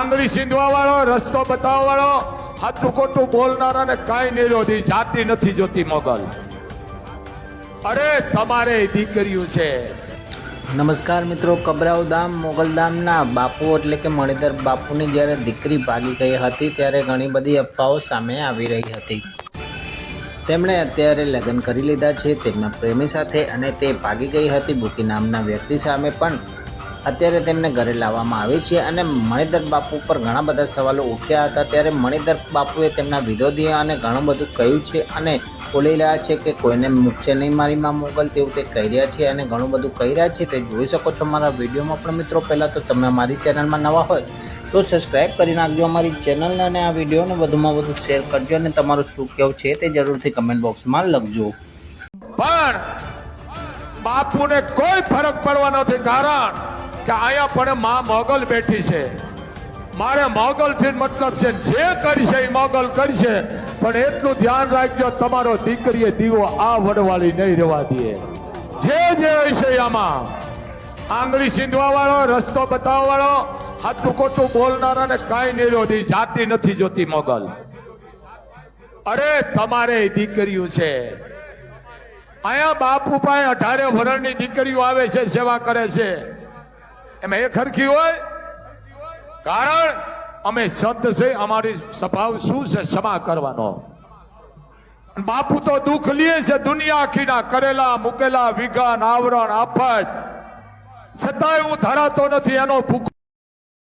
આંગળી સીંધવા વાળો રસ્તો બતાવવા વાળો હાથું ખોટું બોલનારા ને કાંઈ નહીં જોતી જાતિ નથી જોતી મોગલ. અરે, તમારે દીકરીઓ છે. નમસ્કાર મિત્રો, કબરાઉ ધામ મોગલધામના બાપુ એટલે કે મણિધર બાપુની જ્યારે દીકરી ભાગી ગઈ હતી, ત્યારે ઘણી બધી અફવાઓ સામે આવી રહી હતી. તેમણે અત્યારે લગ્ન કરી લીધા છે, તેમના પ્રેમી સાથે અને તે ભાગી ગઈ હતી, બુકી નામના વ્યક્તિ સામે પણ અત્યારે તેમને ઘરે લાવવામાં આવે છે અને મણિધર બાપુ પર ઘણા બધા સવાલો ઉઠ્યા હતા. ત્યારે મણિધર બાપુએ તેમના વિરોધી અને ઘણું બધું કહ્યું છે અને બોલી રહ્યા છે કે કોઈને મૂકશે નહીં મારી માં મોગલ તેવું તે કહી રહ્યા છે અને ઘણું બધું કહી રહ્યા છે. તે જોઈ શકો છો મારા વિડીયોમાં પણ મિત્રો, પહેલાં તો તમે અમારી ચેનલમાં નવા હોય તો સબસ્ક્રાઈબ કરી નાખજો અમારી ચેનલને અને આ વિડીયોને વધુમાં વધુ શેર કરજો અને તમારું શું કેવું છે તે જરૂરથી કમેન્ટ બોક્સમાં લખજો. પણ બાપુને કોઈ ફરક પડવા નથી કારણ કે અહીંયા પણ મા મોગલ બેઠી છે. મારે મોગલ થી મતલબ છે જે કરશે એ મોગલ કરશે, પણ એટલું ધ્યાન રાખજો, તમારો દીકરીએ દીવો આ વડવાળી નહીં રહેવા દે. જે જે હશે આમાં. આંગળી સીંધવા વાળો રસ્તો બતાવવા વાળો હાથું ખોટું બોલનારા ને કાંઈ નહીં રોધી જાતિ નથી જોતી મોગલ. અરે, તમારે દીકરીઓ છે. અહીંયા બાપુ પાસે અઢારે વરણની દીકરીઓ આવે છે, સેવા કરે છે. એમાં એ ખરખી હોય? કારણ અમે સંત છે, અમારી સ્વભાવ શું છે? ક્ષમા કરવાનો. બાપુ તો દુઃખ લે છે, દુનિયા આખીના કરેલા, મૂકેલા, વિઘન, આવરણ, આફત. છતાંય હું ધરાતો નથી, એનો ભૂખો